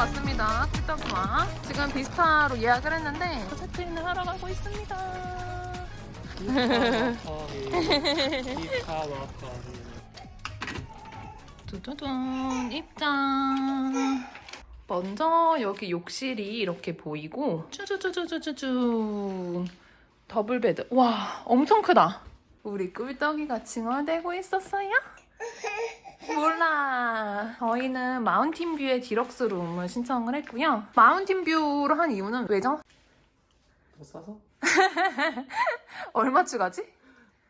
왔습니다. 꿀떡이와 지금 비스타로 예약을 했는데 체크인을 하러 가고 있습니다. 두두둔 입장. 먼저 여기 욕실이 이렇게 보이고 쭈쭈쭈쭈쭈쭈 더블 베드. 와 엄청 크다. 우리 꿀떡이가 징얼대고 있었어요? 몰라. 저희는 마운틴 뷰의 디럭스 룸을 신청을 했고요. 마운틴 뷰로 한 이유는 왜죠? 더 싸서? 얼마 추가지?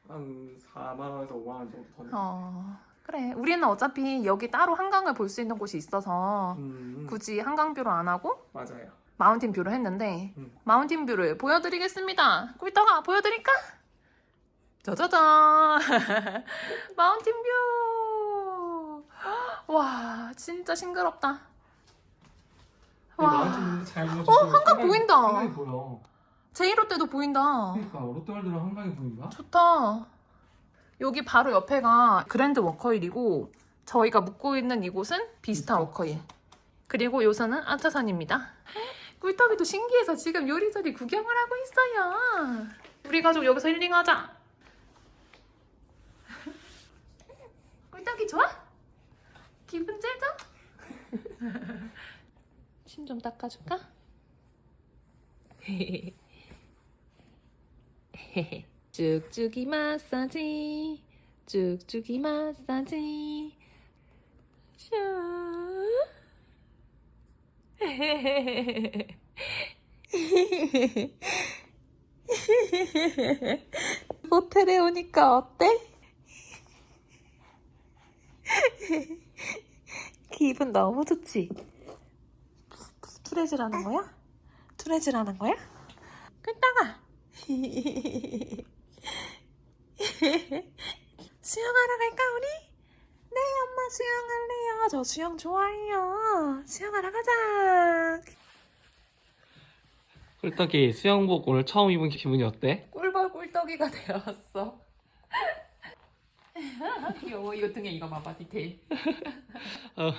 한 4만 원에서 5만 원 정도 더 내. 어 그래. 우리는 어차피 여기 따로 한강을 볼 수 있는 곳이 있어서 음, 굳이 한강뷰로 안 하고 맞아요. 마운틴 뷰로 했는데 음. 마운틴 뷰를 보여드리겠습니다. 꿀떡아 보여드릴까? 짜자잔 마운틴 뷰. 와 진짜 싱그럽다. 와. 어, 한강 보인다. 한강이 보여. 제이로 때도 보인다. 그러니까 롯데월드랑 한강이 보인다. 좋다. 여기 바로 옆에가 그랜드 워커힐이고 저희가 묵고 있는 이곳은 비스타 워커힐. 그리고 요새는 아차산입니다. 꿀떡이도 신기해서 지금 요리조리 구경을 하고 있어요. 우리 가족 여기서 힐링하자. 꿀떡이 좋아? 기분 째져? 침좀 닦아줄까? 쭉쭉이 마사지 쭉쭉이 마사지 슈 모텔에 오니까 어때? 기분 너무 좋지? 투레질 하는 거야? 투레질 하는 거야? 끈따가 수영하러 갈까 우리? 네 엄마 수영할래요 저 수영 좋아해요 수영하러 가자 꿀떡이 수영복 오늘 처음 입은 기분이 어때? 꿀벌 꿀떡이가 되었어 귀여워 이거 등에 이거 봐봐 디테일 어,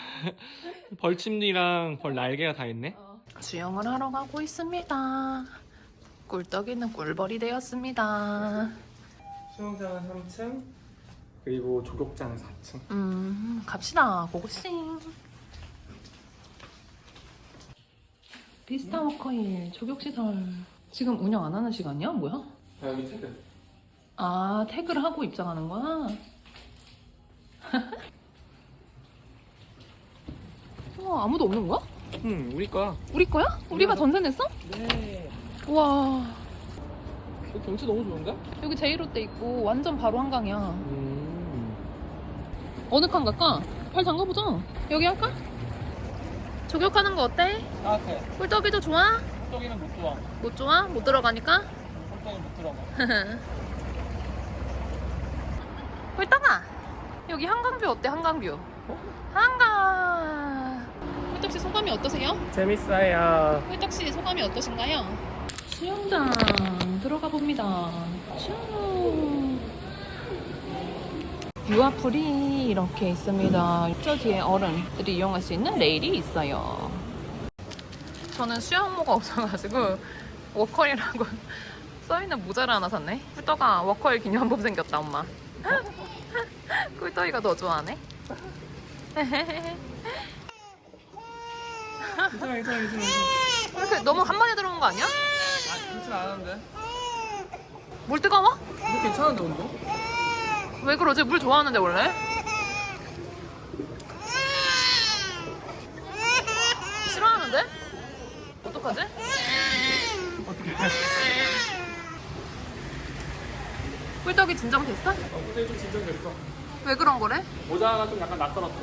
벌침니랑 벌 날개가 다 있네. 수영을 하러 가고 있습니다 꿀떡이는 꿀벌이 되었습니다 수영장은 3층 그리고 조격장은 4층. 음 갑시다 고고싱 비스타 워커힐 조격시설 지금 운영 안 하는 시간이야? 뭐야? 아, 여기 태그. 아 태그를 하고 입장하는 거야? 와 아무도 없는 거야? 응, 우리 거야. 우리 거야? 우리가 전세 냈어? 네. 와 여기 경치 너무 좋은데? 여기 제이롯데 있고 완전 바로 한강이야 음. 어느 칸 갈까? 발 담가보자 여기 할까? 조격하는 거 어때? 따뜻해. 꿀떡이도 좋아? 꿀떡이는 못 좋아. 못 좋아? 못 들어가니까? 꿀떡은 못 들어가. 꿀떡아 여기 한강뷰 어때 한강뷰? 한강 꿀떡씨 소감이 어떠세요? 재밌어요. 꿀떡씨 소감이 어떠신가요? 수영장 들어가 봅니다. 슈 유아풀이 이렇게 있습니다. 저 뒤에 어른들이 이용할 수 있는 레일이 있어요. 저는 수영모가 없어가지고 워커힐이라고 써있는 모자를 하나 샀네. 꿀떡아 워커힐 기념품 생겼다 엄마. 꿀떡이가 더 좋아하네 괜찮아, 괜찮아, 괜찮아. 이렇게 너무 한 번에 들어온 거 아니야? 아, 그렇진 않았는데. 물 뜨거워? 근데 괜찮은데, 온도? 왜 그러지? 물 좋아하는데 원래? 싫어하는데? 어떡하지? 어떻게? 꿀떡이 진정됐어? 어, 근데 좀 진정됐어. 왜 그런 거래? 모자가 좀 약간 낯설었어.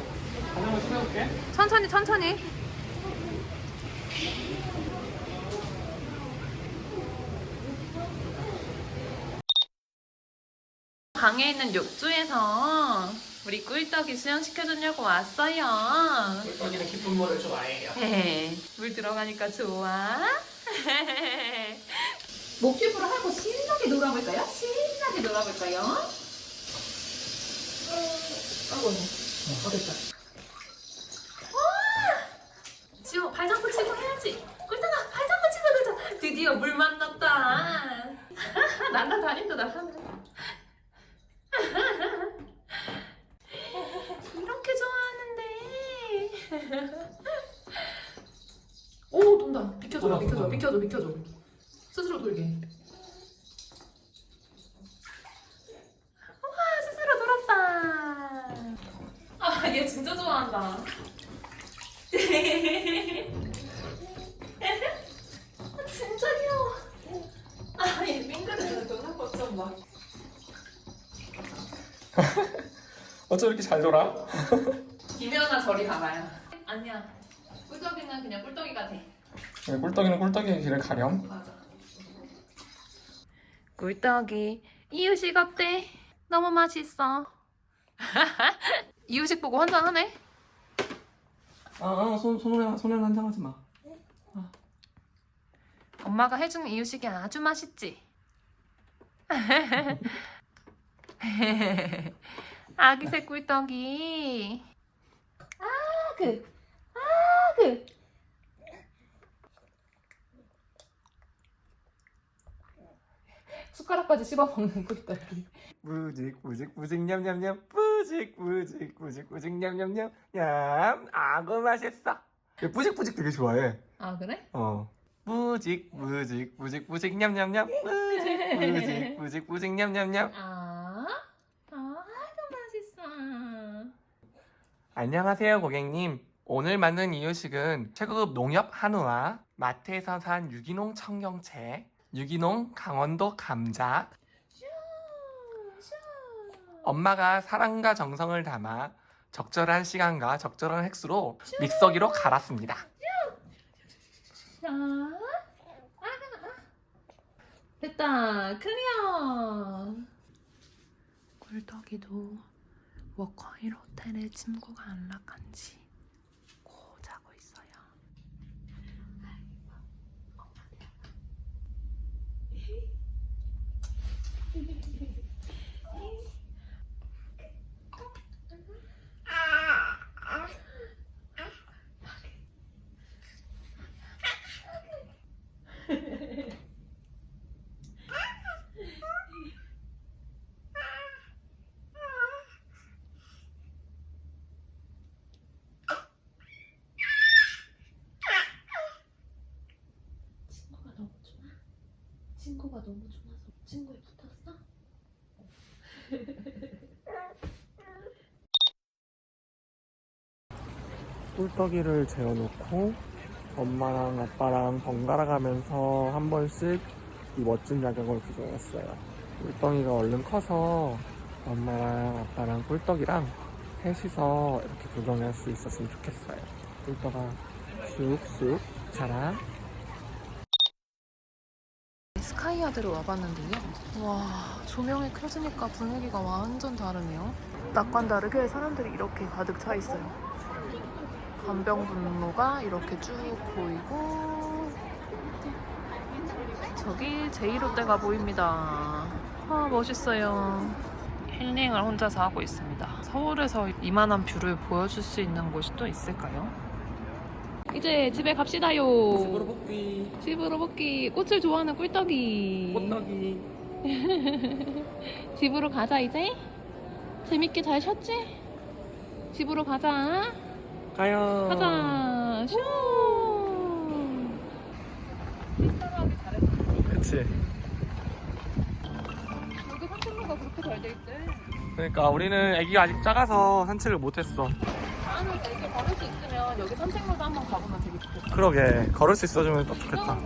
한번 신어볼게. 천천히 천천히 방에 있는 욕조에서 우리 꿀떡이 수영시켜주려고 왔어요 여기는 기쁜 물을 좋아해요. 헤헤, 물 들어가니까 좋아. 목줄부로 하고 신나게 놀아볼까요? 신나게 놀아볼까요? 아이고, 어, 됐다. 비켜줘, 비켜줘. 비켜줘, 비켜줘. 스스로 돌게. 와 스스로 돌았다. 아 얘 진짜 좋아한다. 아, 진짜 귀여워. 아 얘 빙그레 존나 뻗쳐 봐. 어쩜 이렇게 잘 돌아? 김연아 저리 가봐요. 아니야. 꿀떡이는 그냥 꿀떡이가 돼. 왜 꿀떡이는 꿀떡이의 길을 가렴? 꿀떡이 이유식 어때? 너무 맛있어. 이유식 보고 환장하네. 아, 손, 손에, 손에 한장 하지 마. 엄마가 해준 이유식이 아주 맛있지. 아기 새 꿀떡이. 아 그 아 그. 숟가락까지 씹어 먹는 꿀떡이. 무직 무직 무직 냠냠냠. 무직 무직 무직 무직 냠냠냠. 냠. 아구 맛있어. 얘 뿌직뿌직 되게 좋아해. 아 그래? 어. 무직 무직 무직 무직 냠냠냠. 무직 무직 무직 무직 냠냠냠. 아, 아이고 맛있어. 안녕하세요 고객님. 오늘 만든 이유식은 최고급 농협 한우와 마트에서 산 유기농 청경채 유기농 강원도 감자 엄마가 사랑과 정성을 담아 적절한 시간과 적절한 획수로 믹서기로 갈았습니다. 자, 아, 됐다. 클리어. 꿀떡이도 워커힐 호텔에 침구가 안락한 지 고 자고 있어요. 친구가 너무 좋아서 친구에 붙었어? 꿀떡이를 재워놓고 엄마랑 아빠랑 번갈아 가면서 한 번씩 이 멋진 야경을 구경했어요. 꿀떡이가 얼른 커서 엄마랑 아빠랑 꿀떡이랑 셋이서 이렇게 구경할 수 있었으면 좋겠어요. 꿀떡아 쑥쑥 자라. 스카이야드로 와봤는데요. 와 조명이 켜지니까 분위기가 완전 다르네요. 낙관 다르게 사람들이 이렇게 가득 차 있어요. 간병분로가 이렇게 쭉 보이고 저기 제1호대가 보입니다. 아 멋있어요. 힐링을 혼자서 하고 있습니다. 서울에서 이만한 뷰를 보여줄 수 있는 곳이 또 있을까요? 이제 집에 갑시다요. 뽑기 집으로 먹기 꽃을 좋아하는 꿀떡이 꽃떡이 집으로 가자 이제 재밌게 잘 쉬었지? 집으로 가자 가요. 가자 슈 그치. 여기 산책로가 그렇게 잘 돼 있대 그러니까 우리는 아기가 아직 작아서 산책을 못했어. 나는 이렇게 걸을 수 있으면 여기 산책로도 한번 가보면 되게 좋겠다 그러게 걸을 수 있어주면 딱 좋겠다.